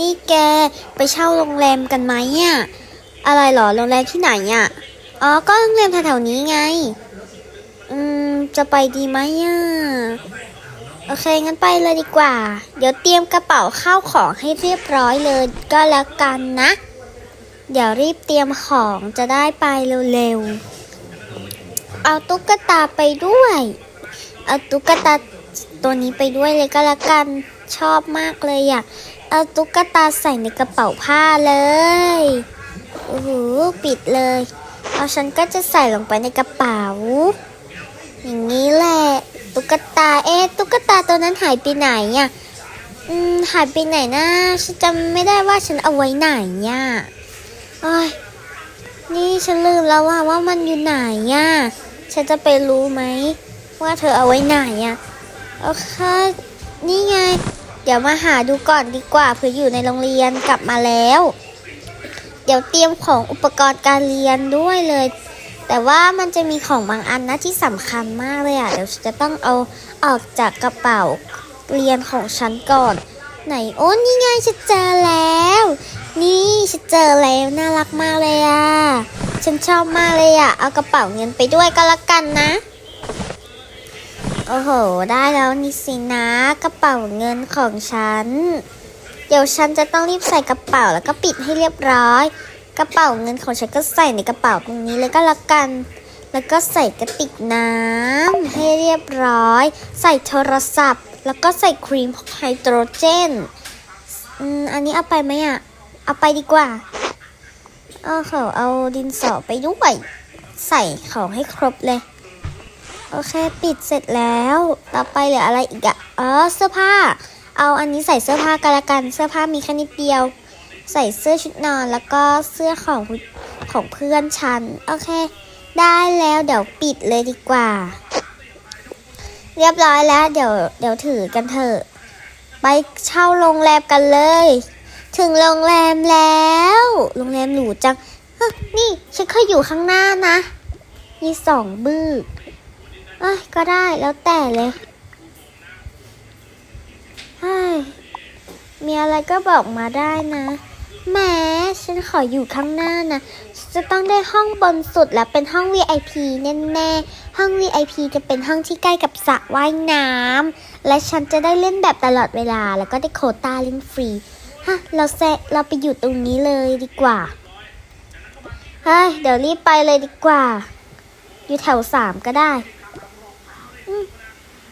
นี่แกไปเช่าโรงแรมกันไหมอะอะไรเหรอโรงแรมที่ไหนอะอ๋อก็โรงแรมแถวๆนี้ไง อืมจะไปดีไหมอะโอเคงั้นไปเลยดีกว่า เดี๋ยวเตรียมกระเป๋าข้าวของให้เรียบร้อยเลยก็แล้วกันนะ เดี๋ยวรีบเตรียมของจะได้ไปเร็วๆเอาตุ๊กตาไปด้วยเอาตุ๊กตาตัวนี้ไปด้วยเลยก็แล้วกันชอบมากเลยอยาก เอาตุ๊กตาใส่ในกระเป๋าผ้าเลย โอ้โห ปิดเลย เอาฉันก็จะใส่ลงไปในกระเป๋า อย่างนี้แหละ ตุ๊กตา เอ๊ะ ตุ๊กตาตัวนั้นหายไปไหนอะอืม หายไปไหนนะ ฉันจำไม่ได้ว่าฉันเอาไว้ไหนอะโอ้ยนี่ฉันลืมแล้วว่าว่ามันอยู่ไหนอะ ฉันจะไปรู้ไหม ว่าเธอเอาไว้ไหนอะ โอเค นี่ไง เดี๋ยวมาหาดูก่อนดีกว่าเผื่ออยู่ในโรงเรียนกลับมาแล้ว เดี๋ยวเตรียมของอุปกรณ์การเรียนด้วยเลย แต่ว่ามันจะมีของบางอันนะที่สำคัญมากเลยอะเดี๋ยวจะต้องเอาออกจากกระเป๋าเรียนของฉันก่อน ไหนโอ้นี่ไงฉันเจอแล้ว นี่ฉันเจอแล้วน่ารักมากเลยอะฉันชอบมากเลยอะเอากระเป๋าเงินไปด้วยก็แล้วกันนะ โอ้โห ได้แล้วนี่สินะกระเป๋าเงินของฉัน เดี๋ยวฉันจะต้องรีบใส่กระเป๋าแล้วก็ปิดให้เรียบร้อย กระเป๋าเงินของฉันก็ใส่ในกระเป๋าตรงนี้เลยก็แล้วกัน แล้วก็ใส่กระติกน้ำให้เรียบร้อย ใส่โทรศัพท์ แล้วก็ใส่ครีมไฮโดรเจนอืมอันนี้เอาไปไหมอะ เอาไปดีกว่าเอาเขาเอาดินสอไปด้วย ใส่ของให้ครบเลย โอเคปิดเสร็จแล้ว ต่อไปเหลืออะไรอีกอะอ๋อเสื้อผ้า เอาอันนี้ใส่เสื้อผ้ากันละกัน เสื้อผ้ามีแค่นิดเดียว ใส่เสื้อชุดนอนแล้วก็เสื้อของของเพื่อนฉัน โอเค ได้แล้วเดี๋ยวปิดเลยดีกว่า เรียบร้อยแล้วเดี๋ยวเดี๋ยวถือกันเถอะไปเช่าโรงแรมกันเลย ถึงโรงแรมแล้ว โรงแรมหรูจังนี่ฉันเคยอยู่ข้างหน้านะ มีสองบื้อ อ้ยก็ได้แล้วแต่เลยเฮ้ยมีอะไรก็บอกมาได้นะแม้ฉันขออยู่ข้างหน้านะ จะต้องได้ห้องบนสุดและเป็นห้อง VIP แน่ๆ ห้อง VIP จะเป็นห้องที่ใกล้กับสระว่ายน้ำ และฉันจะได้เล่นแบบตลอดเวลา แล้วก็ได้โควตาเล่นฟรี ฮะ เราแซะเราไปอยู่ตรงนี้เลยดีกว่า เฮ้ย เดี๋ยวรีบไปเลยดีกว่า อยู่แถวสามก็ได้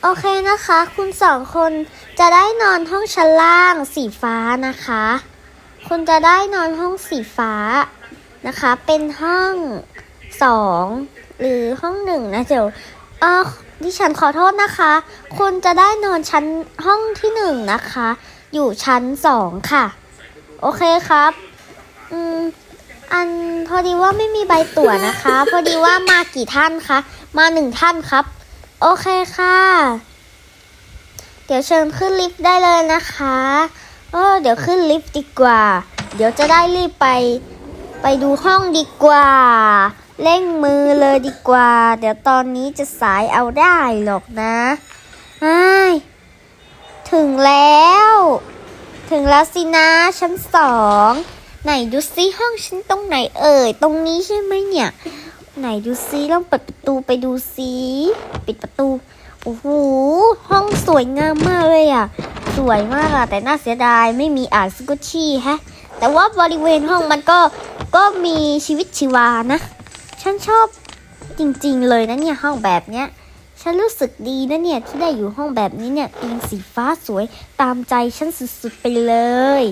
โอเคนะคะ คุณสองคนจะได้นอนห้องชั้นล่างสีฟ้านะคะ คุณจะได้นอนห้องสีฟ้านะคะ เป็นห้องสองหรือห้องหนึ่งนะเดี๋ยวเออดิฉันขอโทษนะคะ คุณจะได้นอนชั้นห้องที่หนึ่งนะคะ อยู่ชั้นสองค่ะ โอเคครับ อืม อันพอดีว่าไม่มีใบตั๋วนะคะ พอดีว่ามากี่ท่านคะ มาหนึ่งท่านครับ โอเคค่ะ เดี๋ยวเชิญขึ้นลิฟต์ได้เลยนะคะเออเดี๋ยวขึ้นลิฟต์ดีกว่า เดี๋ยวจะได้รีบไปไปดูห้องดีกว่าเร่งมือเลยดีกว่า เดี๋ยวตอนนี้จะสายเอาได้หรอกนะไอถึงแล้ว ถึงแล้วสินะชั้นสอง ไหนดูซิห้องฉันตรงไหนเอ่ย ตรงนี้ใช่ไหมเนี่ย ไหนดูซิลองเปิดประตูไปดูซิปิดประตู โอ้โห ห้องสวยงามมากเลยอะ สวยมากอะแต่น่าเสียดายไม่มีอ่านสกุชชี่ฮะ แต่ว่าบริเวณห้องมันก็ ก็มีชีวิตชีวานะ ฉันชอบจริงๆเลยนะเนี่ยห้องแบบเนี้ย ฉันรู้สึกดีนะเนี่ยที่ได้อยู่ห้องแบบนี้เนี่ยเตียงสีฟ้าสวยตามใจฉันสุดๆไปเลย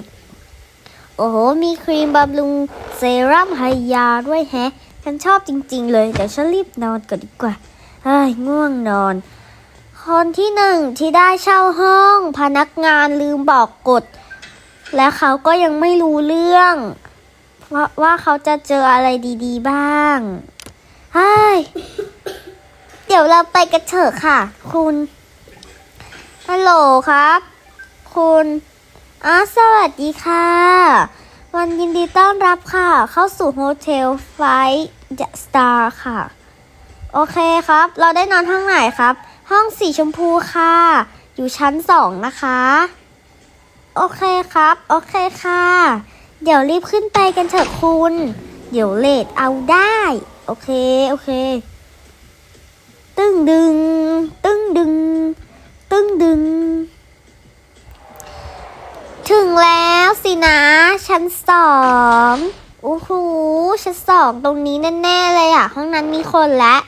โอ้โห มีครีมบำรุงเซรั่มไฮยาด้วยแฮะ ฉันชอบจริง ๆ เลยเดี๋ยวฉันรีบนอนก่อนดีกว่าเฮ้ยง่วงนอน คนที่หนึ่งที่ได้เช่าห้อง พนักงานลืมบอกกฎ และเขาก็ยังไม่รู้เรื่องว่าว่าเขาจะเจออะไรดีๆบ้างเฮ้ยเดี๋ยวเราไปกันเถอะค่ะ คุณฮัลโหลครับ คุณอ๋อสวัสดีค่ะ วันยินดีต้อนรับค่ะ เข้าสู่โฮเทลไฟสตาร์ค่ะ โอเคครับ เราได้นอนห้องไหนครับ ห้องสีชมพูค่ะ อยู่ชั้นสองนะคะ โอเคครับ โอเคค่ะ เดี๋ยวรีบขึ้นไปกันเถอะคุณ เดี๋ยวเลทเอาได้ โอเค โอเค ตึ้งดึง ตึ้งดึง ตึ้งดึง ถึงแล้วสินะ ชั้นสองโอ้โหชั้นสองตรงนี้แน่ๆเลยอะ ห้องนั้นมีคนแล้ว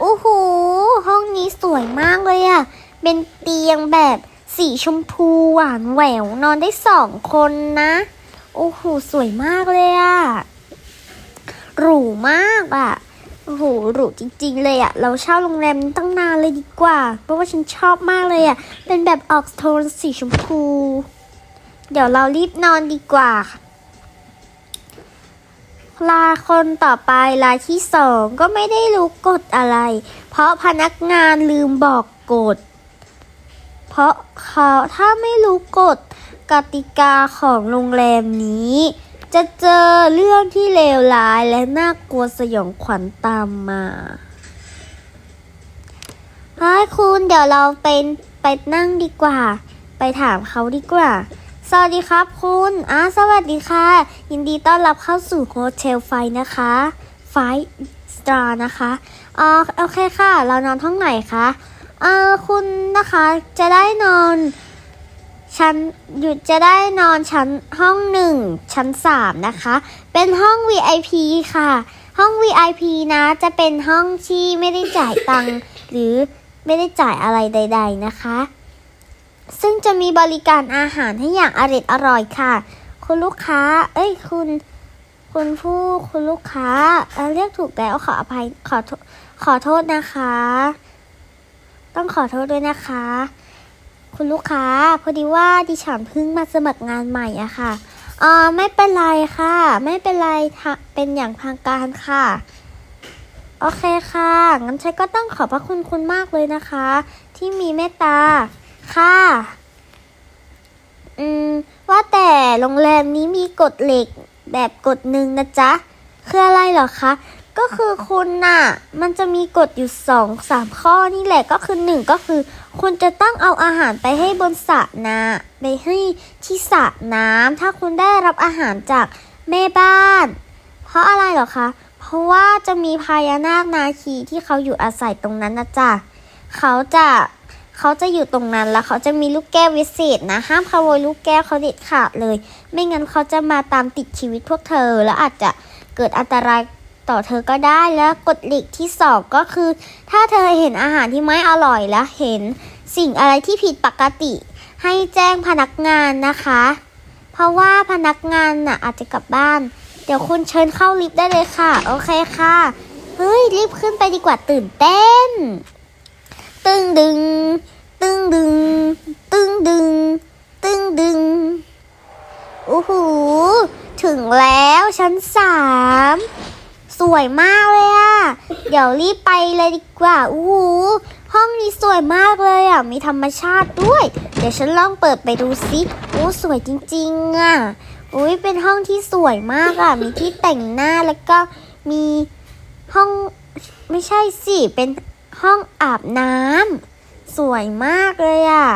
โอ้โหห้องนี้สวยมากเลยอะเป็นเตียงแบบสีชมพูหวานแหววนอนได้สองคนนะ โอ้โหสวยมากเลยอะหรูมากอะโอ้โหหรูจริง ๆ เลยอะเราเช่าโรงแรมตั้งนานเลยดีกว่า เพราะว่าฉันชอบมากเลยอะเป็นแบบออกโทนสีชมพู เดี๋ยวเรารีบนอนดีกว่า ลาคนต่อไปลาที่สองก็ไม่ได้รู้กฎอะไร เพราะพนักงานลืมบอกกฎ เพราะเขาถ้าไม่รู้กฎกติกาของโรงแรมนี้ จะเจอเรื่องที่เลวร้ายและน่ากลัวสยองขวัญตามมาเฮ้ยคุณเดี๋ยวเราเป็นไปนั่งดีกว่า ไปถามเขาดีกว่า สวัสดีครับคุณอ่าสวัสดีค่ะ ยินดีต้อนรับเข้าสู่โฮเทลไฟนะคะ ไฟสตาร์นะคะอ่าโอเคค่ะ เรานอนห้องไหนคะอ่าคุณนะคะจะได้นอนชั้นหยุดจะได้นอนชั้นห้องหนึ่งชั้นสามนะคะ เป็นห้อง VIP ค่ะ ห้อง VIP นะจะเป็นห้องที่ไม่ได้จ่ายตังค์หรือไม่ได้จ่ายอะไรใด ๆ นะคะ ซึ่งจะมีบริการอาหารให้อย่างอร่อยอร่อยค่ะ คุณลูกค้า เอ้ย คุณ คุณผู้คุณลูกค้าเเรียกถูกแล้วขออภัยขอขอโทษนะคะ ต้องขอโทษด้วยนะคะ คุณลูกค้า พอดีว่าดิฉันเพิ่งมาสมัครงานใหม่อะค่ะอ่าไม่เป็นไรค่ะ ไม่เป็นไรค่ะเป็นอย่างทางการค่ะโอเคค่ะ งั้นฉันก็ต้องขอบพระคุณคุณมากเลยนะคะ ที่มีเมตตา ค่ะ อืม ว่าแต่โรงแรมนี้มีกฎเหล็กแบบกฎหนึ่งนะจ๊ะ คืออะไรเหรอคะ ก็คือคุณน่ะ มันจะมีกฎอยู่สองสามข้อนี่แหละก็คือหนึ่งก็คือ คุณจะต้องเอาอาหารไปให้บนสระนะไปให้ที่สระน้ำถ้าคุณได้รับอาหารจากแม่บ้าน เพราะอะไรเหรอคะ เพราะว่าจะมีพญานาคนาคีที่เขาอยู่อาศัยตรงนั้นนะจ๊ะ เขาจะ เขาจะอยู่ตรงนั้นแล้วเขาจะมีลูกแก้ววิเศษนะห้ามขโมยลูกแก้วเขาเด็ดขาดเลย ไม่งั้นเขาจะมาตามติดชีวิตพวกเธอ แล้วอาจจะเกิดอันตรายต่อเธอก็ได้แล้วกฎเหล็กที่สองก็คือ ถ้าเธอเห็นอาหารที่ไม่อร่อยและเห็นสิ่งอะไรที่ผิดปกติ ให้แจ้งพนักงานนะคะ เพราะว่าพนักงานน่ะอาจจะกลับบ้าน เดี๋ยวคุณเชิญเข้าลิฟต์ได้เลยค่ะ โอเคค่ะ เฮ้ยรีบขึ้นไปดีกว่าตื่นเต้น ตึงดึง ตึงดึง ตึงดึง ตึงดึงโอ้โหถึงแล้วชั้นสามสวยมากเลยอะ เดี๋ยวรีบไปเลยดีกว่าอู้หูห้องนี้สวยมากเลยอะ มีธรรมชาติด้วย เดี๋ยวฉันลองเปิดไปดูสิโอ้สวยจริงๆอะอุ้ยเป็นห้องที่สวยมากอะมีที่แต่งหน้าแล้วก็มีห้องไม่ใช่สิ เป็น ห้องอาบน้ำสวยมากเลยอะ่ะ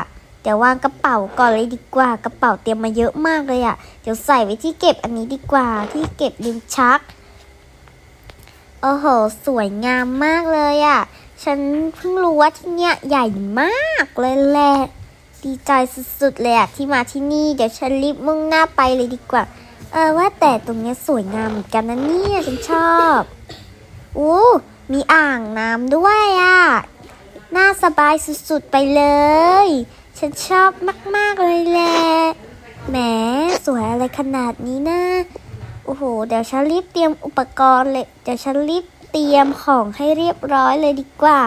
เดี๋ยววางกระเป๋าก่อนเลยดีกว่า กระเป๋าเตรียมมาเยอะมากเลยอะ่ะ เดี๋ยวใส่ไว้ที่เก็บอันนี้ดีกว่า ที่เก็บลิ้นชัก โอ้โห สวยงามมากเลยอะ่ะ ฉันเพิ่งรู้ว่าที่เนี่ยใหญ่มากเลยแหละ ดีใจสุดๆเลยอะที่มาที่นี่ เดี๋ยวฉันรีบมุ่งหน้าไปเลยดีกว่า เออว่าแต่ตรงเนี้ยสวยงามเหมือนกันนะเนี่ยฉันชอบ อู้ มีอ่างน้ำด้วยอะ น่าสบายสุดๆไปเลย ฉันชอบมากๆเลยแหละ แหม สวยอะไรขนาดนี้นะ โอ้โห เดี๋ยวฉันรีบเตรียมอุปกรณ์เลย เดี๋ยวฉันรีบเตรียมของให้เรียบร้อยเลยดีกว่า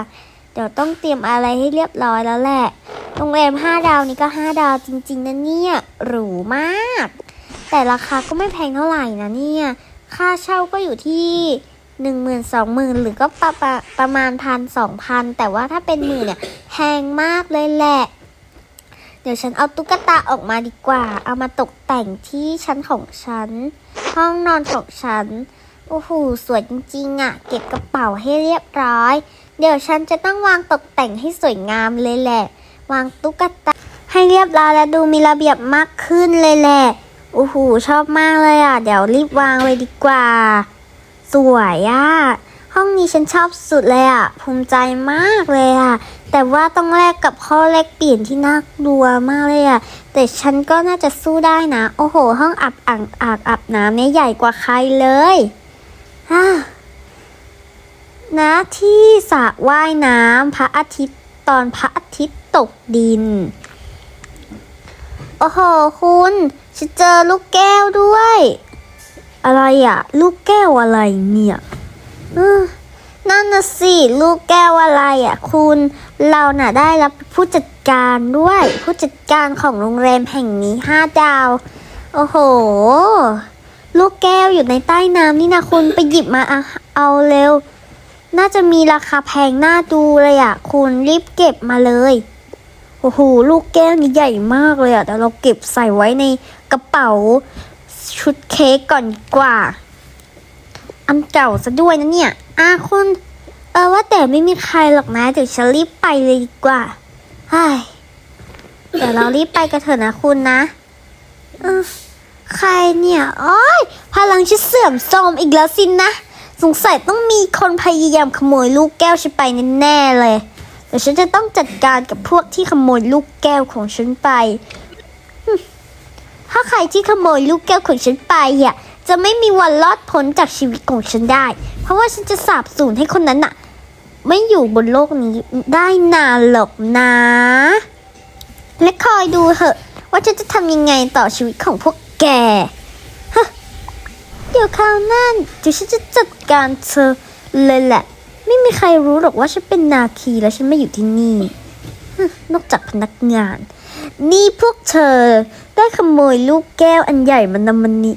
เดี๋ยวต้องเตรียมอะไรให้เรียบร้อยแล้วแหละ โรงแรมห้าดาวนี้ก็ห้าดาวจริงๆนะเนี่ย หรูมาก แต่ราคาก็ไม่แพงเท่าไหร่นะเนี่ย ค่าเช่าก็อยู่ที่ หนึ่งหมื่นสองหมื่นหรือก็ประประประมาณพันสองพันแต่ว่าถ้าเป็นหมื่นเนี่ยแพงมากเลยแหละ เดี๋ยวฉันเอาตุ๊กตาออกมาดีกว่า เอามาตกแต่งที่ชั้นของฉัน ห้องนอนของฉัน โอ้โหสวยจริงๆอะ่ะ เก็บกระเป๋าให้เรียบร้อย เดี๋ยวฉันจะต้องวางตกแต่งให้สวยงามเลยแหละ วางตุ๊กตาให้เรียบร้อยและดูมีระเบียบมากขึ้นเลยแหละโอ้โหชอบมากเลยอะ เดี๋ยวรีบวางเลยดีกว่า สวยอะห้องนี้ฉันชอบสุดเลยอะภูมิใจมากเลยอะแต่ว่าต้องแลกกับข้อแลกเปลี่ยนที่น่ากลัวมากเลยอะแต่ฉันก็น่าจะสู้ได้นะ โอ้โห ห้องอับอ่างอากอาบน้ำเนี่ยใหญ่กว่าใครเลยฮ่านะที่สระว่ายน้ำพระอาทิตย์ตอนพระอาทิตย์ตกดิน โอ้โห คุณฉันเจอลูกแก้วด้วย อะไรอะลูกแก้วอะไรเนี่ยนั่นน่ะสิลูกแก้วอะไรอะคุณเราน่ะได้รับผู้จัดการด้วย ผู้จัดการของโรงแรมแห่งนี้ห้าดาว โอ้โห ลูกแก้วอยู่ในใต้น้ำนี่นะคุณไปหยิบมาเอาเอาเร็ว น่าจะมีราคาแพงน่าดูเลยอะคุณรีบเก็บมาเลยโอ้โห ลูกแก้วนี่ใหญ่มากเลยอะแต่เราเก็บใส่ไว้ในกระเป๋า ชุดเค้กก่อนดีกว่า อันเก่าซะด้วยนะเนี่ยอาคุณ เออว่าแต่ไม่มีใครหรอกนะ เดี๋ยวฉันรีบไปเลยดีกว่าไฮ้เดี๋ยวเรารีบไปกันเถอะนะคุณนะอใครเนี่ย โอ้ยพลังฉันเสื่อมโทรมอีกแล้วสินนะ สงสัยต้องมีคนพยายามขโมยลูกแก้วฉันไปแน่ๆเลย เดี๋ยวฉันจะต้องจัดการกับพวกที่ขโมยลูกแก้วของฉันไป ถ้าใครที่ขโมยลูกแก้วของฉันไปอะจะไม่มีวันรอดพ้นจากชีวิตของฉันได้ เพราะว่าฉันจะสาบสูญให้คนนั้นน่ะไม่อยู่บนโลกนี้ได้นานหรอกนะ และคอยดูเถอะ ว่าฉันจะทำยังไงต่อชีวิตของพวกแกฮะเดี๋ยวคราวหน้าเดี๋ยวฉันจะจัดการเธอเลยแหละ ไม่มีใครรู้หรอกว่าฉันเป็นนาคีและฉันไม่อยู่ที่นี่ นอกจากพนักงาน นี่พวกเธอได้ขโมยลูกแก้วอันใหญ่มันนำมันนี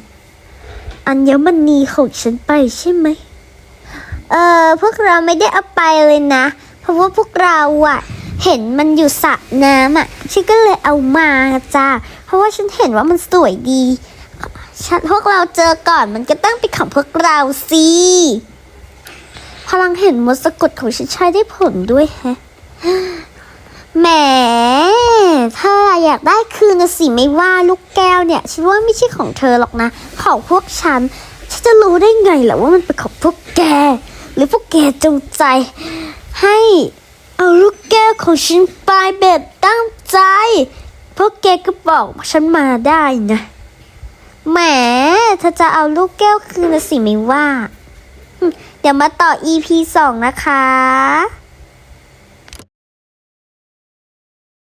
อัญมณีของฉันไปใช่ไหม เออพวกเราไม่ได้เอาไปเลยนะ เพราะว่าพวกเราอะเห็นมันอยู่สระน้ำอะฉันก็เลยเอามาจ้าเพราะว่าฉันเห็นว่ามันสวยดีฉันพวกเราเจอก่อนมันก็ต้องเป็นของพวกเราสิพลังเห็นมดสะกดของฉันใช้ได้ผลด้วยแฮะ แหมเธออยากได้คืนนะสิไม่ว่าลูกแก้วเนี่ย ฉันว่าไม่ใช่ของเธอหรอกนะ ของพวกฉัน ฉันจะรู้ได้ไงล่ะว่ามันเป็นของพวกแก หรือพวกแกจงใจ ให้เอาลูกแก้วของฉันไปแบบตั้งใจพวกแกก็บอกฉันมาได้นะแหมเธอจะเอาลูกแก้วคืนนะสิไม่ว่า เดี๋ยวมาต่อ EP สองนะคะ